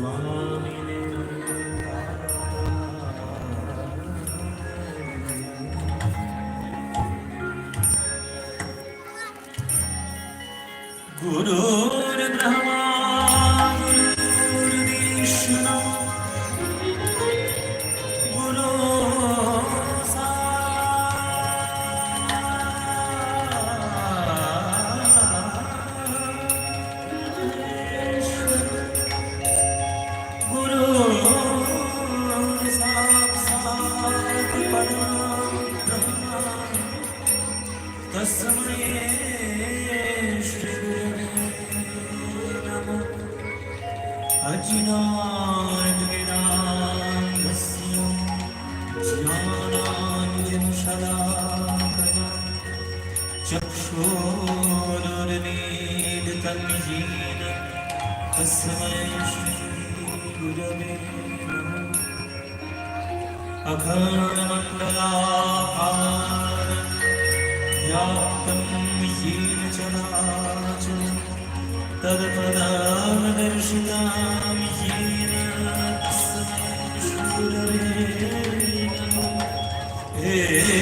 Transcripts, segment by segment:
smile. अजिनाद्विरान्दस्य ज्ञानाञ्जनशलाकया चक्षुरुर्मीलितं येन तस्मै श्रीगुरवे नमः अखण्डमण्डलाकारम् व्याप्तं येन चराचरं Hey, hey, hey.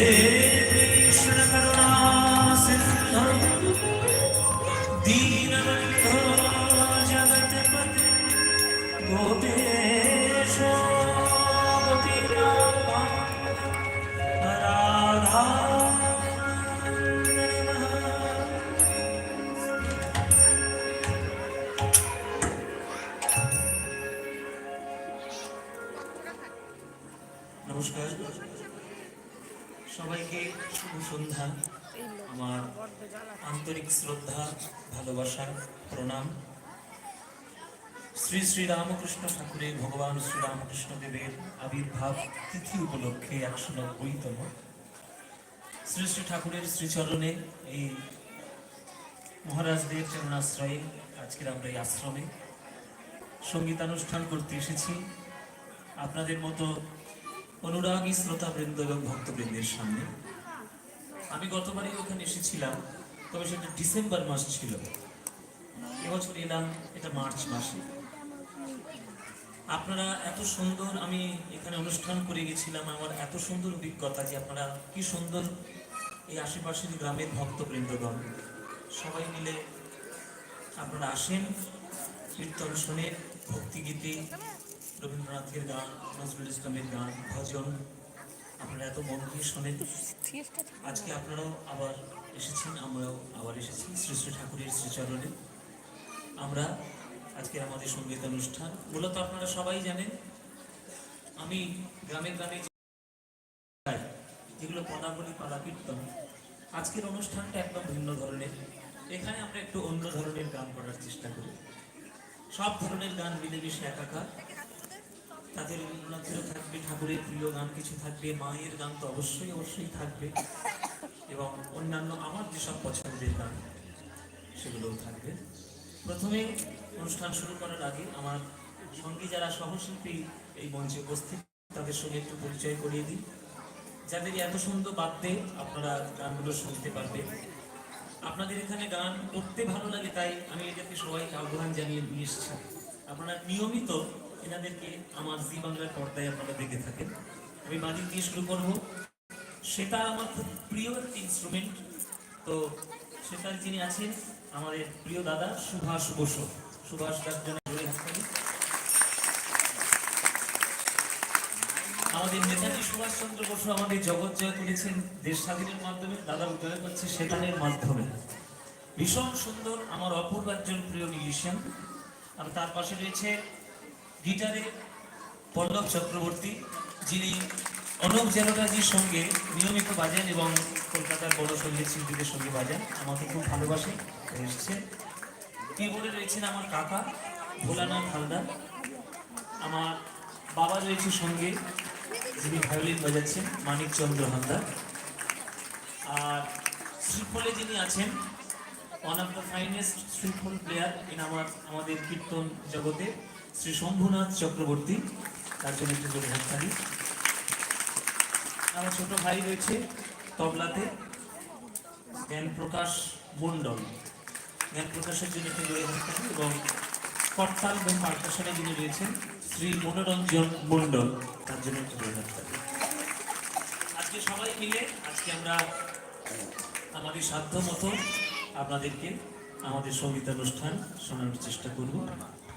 Shri Shri Ramakrishna ঠাকুরের ভগবান শ্রী রামকৃষ্ণ দেবের আবির্ভাব তিথি উপলক্ষে একশো নব্বইতম শ্রী শ্রী ঠাকুরের শ্রীচরণে এই মহারাজদের চরণাশ্রয়ে আজকের আমরা এই আশ্রমে সঙ্গীতানুষ্ঠান করতে এসেছি। আপনাদের মতো অনুরাগী শ্রোতাবৃন্দ এবং ভক্তবৃন্দের সামনে। আমি গতবারই ওখানে এসেছিলাম, তবে সেটা ডিসেম্বর মাস ছিল। এবছর এলাম, এটা মার্চ মাসে। আপনারা এত সুন্দর, আমি এখানে অনুষ্ঠান করে গেছিলাম, আমার এত সুন্দর অভিজ্ঞতা যে আপনারা কি সুন্দর এই আশেপাশের গ্রামের ভক্তবৃন্দগণ। সবাই মিলে আপনারা আসেন, কীর্তন শোনেন ভক্তিগীতি রবীন্দ্রনাথের গান, নজরুল ইসলামের গান, ভজন, আপনারা এত মন দিয়ে শোনেন। আজকে আপনারাও আবার এসেছেন, আমরাও আবার এসেছি শ্রী শ্রী ঠাকুরের শ্রীচরণে। আমরা আজকে আমাদের সংগীত অনুষ্ঠান। মূলত আপনারা সবাই জানেন, আমি গ্রামে গ্রামে যেগুলো পদাবলী পালা কীর্তন, আজকের অনুষ্ঠানটা একদম ভিন্ন ধরনের। এখানে আমরা একটু অন্য ধরনের গান করার চেষ্টা করি। সব ধরনের গান মিলেমিশে একাকার। তাদের রবীন্দ্রনাথেরও থাকবে, ঠাকুরের প্রিয় গান কিছু থাকবে, মায়ের গান তো অবশ্যই অবশ্যই থাকবে এবং অন্যান্য আমার যেসব পছন্দের গান, সেগুলোও থাকবে। প্রথমে অনুষ্ঠান শুরু করার আগে আমার সঙ্গে যারা সহশিল্পী এই মঞ্চে উপস্থিত, তাদের সঙ্গে একটু পরিচয় করিয়ে দিই। যাদের এত সুন্দর বাদ্যে আপনারা গানগুলো শুনতে পারবেন। আপনাদের এখানে গান করতে ভালো লাগে, তাই আমি এদেরকে সবাইকে আহ্বান জানিয়ে নিয়ে এসেছি। আপনারা নিয়মিত এনাদেরকে আমার জি বাংলার পর্দায় আপনারা দেখে থাকেন। আমি বাদিক দিয়ে শুরু করব। সেটা আমার খুব প্রিয় একটি ইনস্ট্রুমেন্ট তো সেটার যিনি আছেন, আমাদের প্রিয় দাদা সুভাষ বসু। সুভাষ। আমাদের নেতাজি সুভাষচন্দ্র বসু আমাদের জগৎ জয় করেছেন দেশ স্বাধীনের মাধ্যমে, দাদা উদয় করছে সেতানের মাধ্যমে। ভীষণ সুন্দর, আমার অপূর্ব একজন প্রিয় মিউজিশিয়ান আর তার পাশে রয়েছে গিটারে পল্লব চক্রবর্তী, যিনি অনুপ জেলোটাজির সঙ্গে নিয়মিত বাজান এবং কলকাতার বড় সংগীত শিল্পীদের সঙ্গে বাজান। আমাকে খুব ভালোবাসে এসছে কিবোর্ডে রয়েছেন আমার কাকা? ভোলানাথ হালদার। আমার বাবা রয়েছে সঙ্গে, যিনি ভায়োলিন বাজাচ্ছেন, মানিক চন্দ্র হালদার। আর শ্রীফলে যিনি আছেন ওয়ান অফ দ্য ফাইনেস্ট শ্রীফল প্লেয়ার ইন আমার, আমাদের কীর্তন জগতে, শ্রী শম্ভুনাথ চক্রবর্তী। তার জন্য একটু জোরে হাততালি আমার ছোট ভাই রয়েছে তবলাতে জ্ঞান প্রকাশ মণ্ডল। জ্ঞান প্রকাশের জন্য একটু জোরে হাততালি এবং করতাল এবং পার্কাশনে যিনি রয়েছেন শ্রী মনোরঞ্জন মণ্ডল। তার জন্য একটু জোরে হাততালি আজকে সবাই মিলে, আজকে আমরা আমাদের সাধ্য মতো আপনাদেরকে আমাদের সঙ্গীতানুষ্ঠান শোনানোর চেষ্টা করব।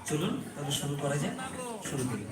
চলুন, তাহলে শুরু করা যাক, শুরু করি।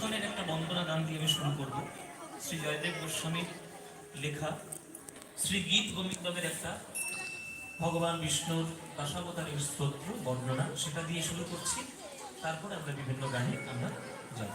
কীর্তনের একটা বন্দনা গান দিয়ে আমি শুরু করব। শ্রী জয়দেব গোস্বামীর লেখা, শ্রী গীত গোবিন্দমের একটা ভগবান বিষ্ণুর দশাবতারের স্তোত্র, বর্ণনা, সেটা দিয়ে শুরু করছি। তারপরে আমরা বিভিন্ন গানে আমরা যাব।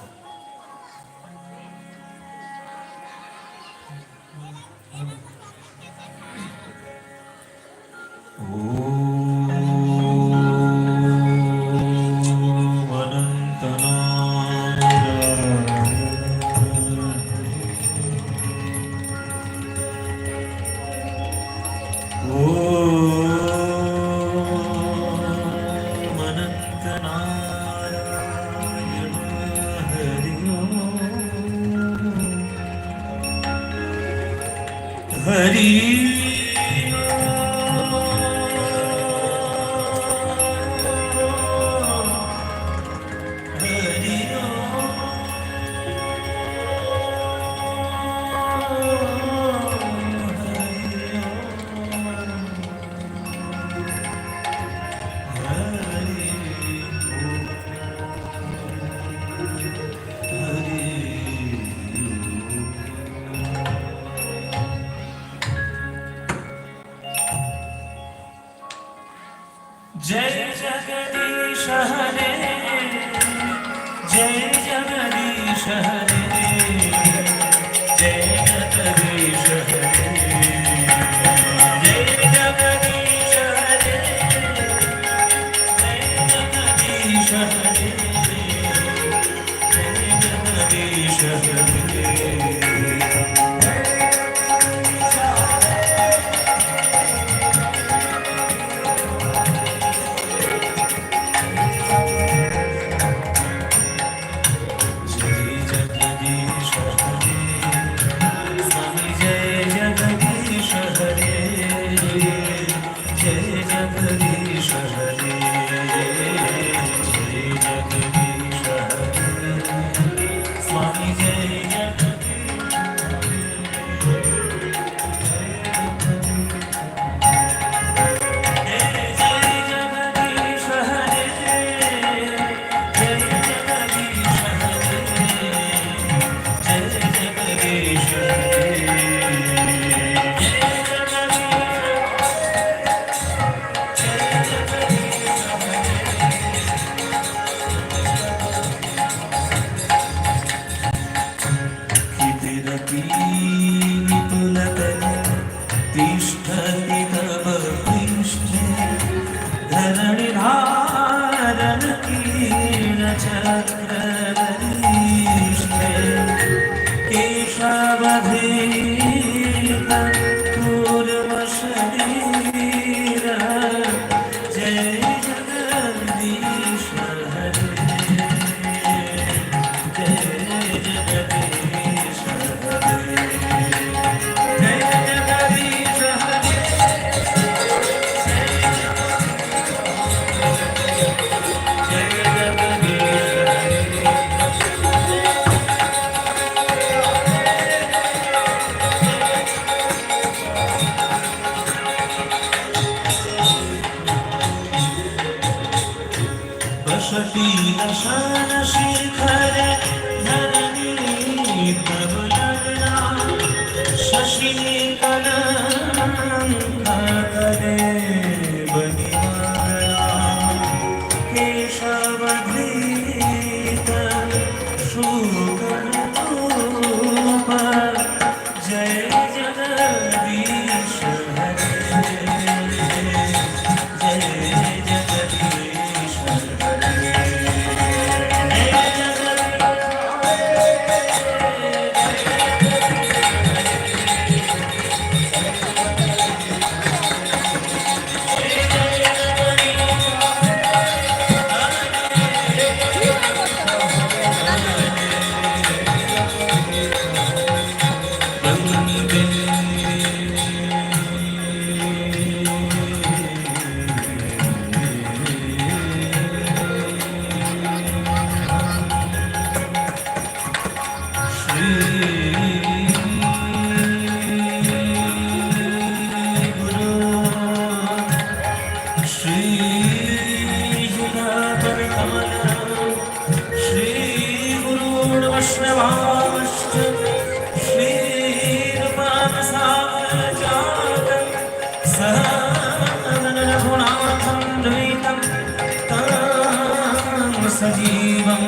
सजीवं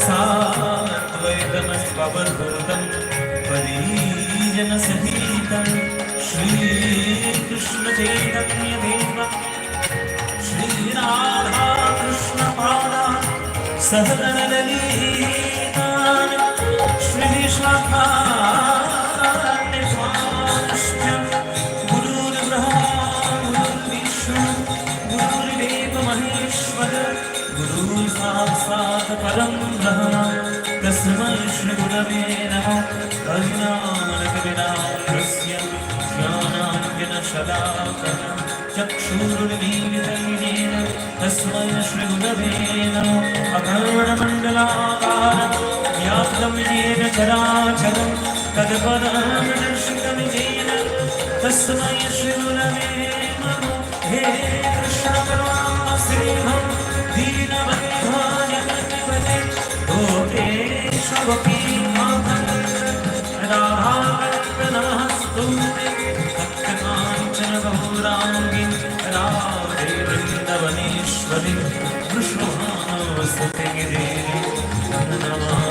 साद्वैतमस्पवद्भूतं परीजनसहितं श्रीकृष्णचैतन्यदेवं श्रीराधाकृष्णपादा श्री श्रीशाखा परं ब्रह्म तस्मै श्रीगुरवे नमः करुणानकविनाशस्य ज्ञानाञ्जनशलाकः चक्षुरुर्मीलितैनेन तस्मै श्रीगुरवे नमः अकर्णमण्डलाकारं व्याप्तं येन चराचरं तत्पदं दर्शितं येन तस्मै श्रीगुरवे नमः हे कृष्ण करुणा सिंहं गौराङ्गी राधे वृन्दवनेश्वरि विष्णुभावसते गिरेरि नमामि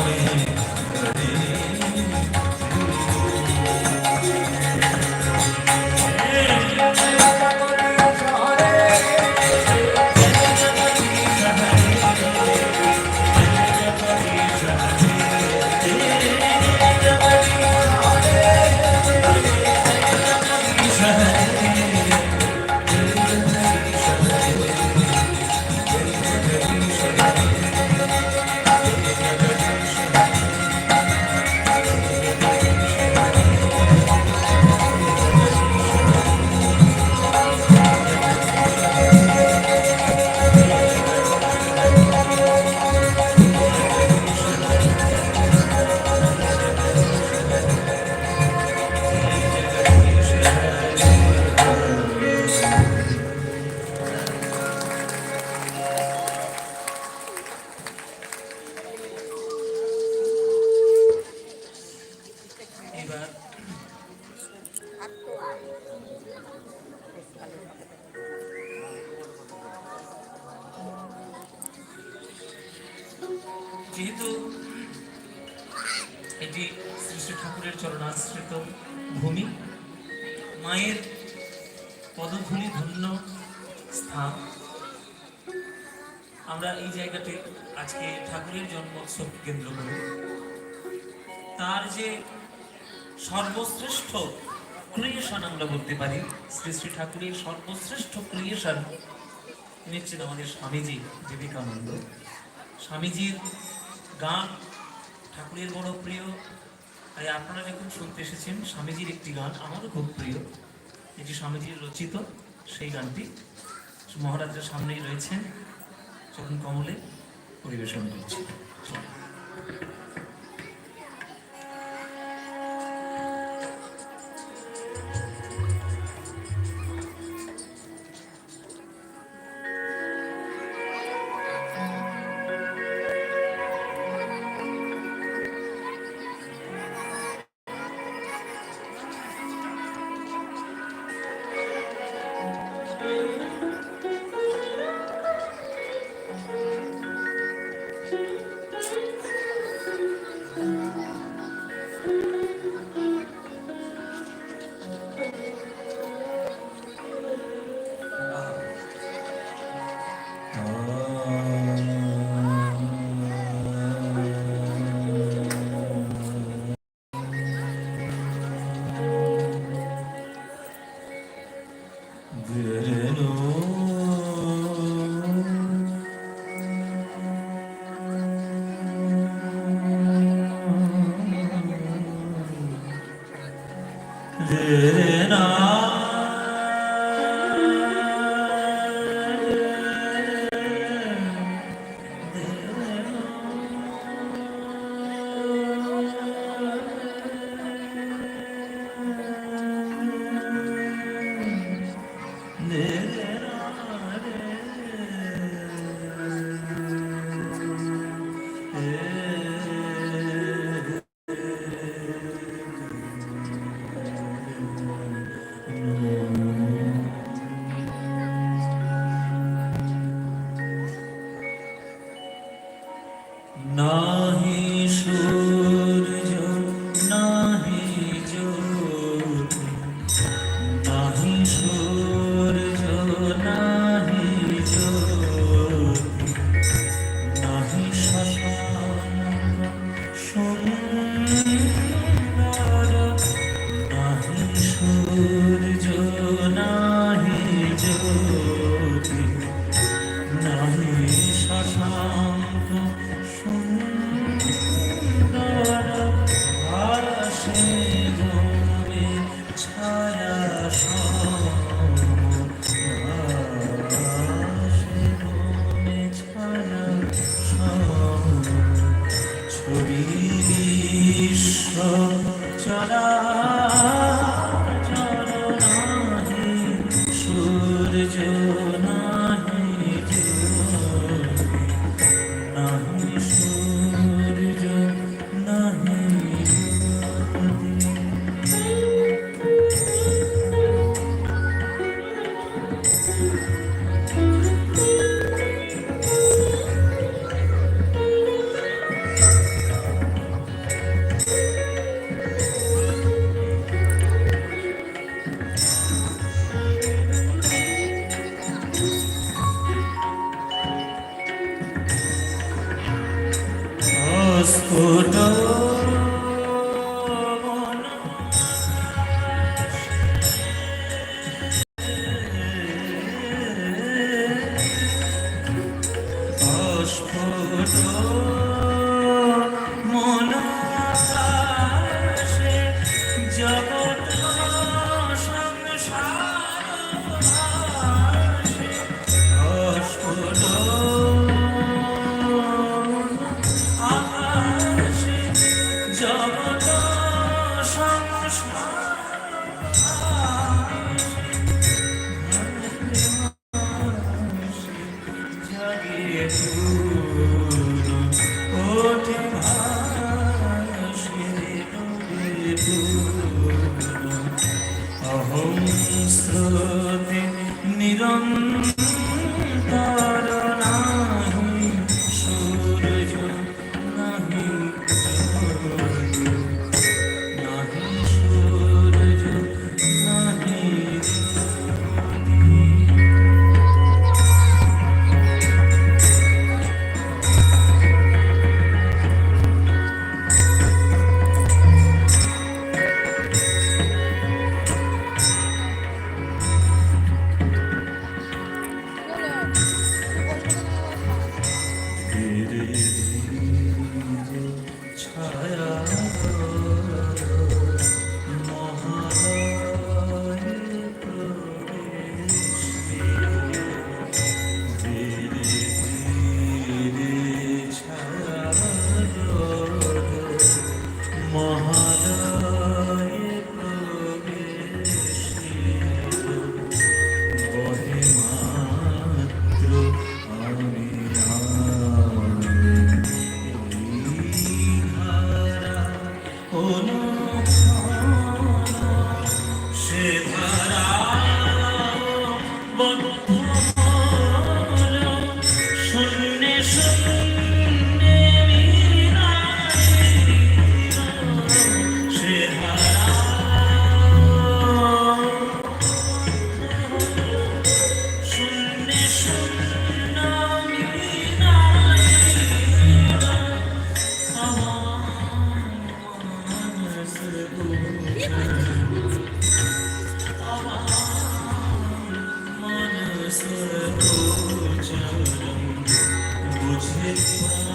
মায়ের পদধূলি ধন্য স্থান। আমরা এই জায়গাতে আজকে ঠাকুরের জন্মোৎসব কেন্দ্র করে তার যে সর্বশ্রেষ্ঠ ক্রিয়েশন আমরা বলতে পারি, শ্রী শ্রী ঠাকুরের সর্বশ্রেষ্ঠ ক্রিয়েশন তিনি আমাদের স্বামীজি বিবেকানন্দ। স্বামীজির গান ঠাকুরের বড় প্রিয় তাই আপনারা যখন শুনতে এসেছেন স্বামীজির একটি গান, আমারও খুব প্রিয়। এটি স্বামীজির রচিত সেই গানটি মহারাজের সামনেই রয়েছেন যখন কমলে পরিবেশন করছি।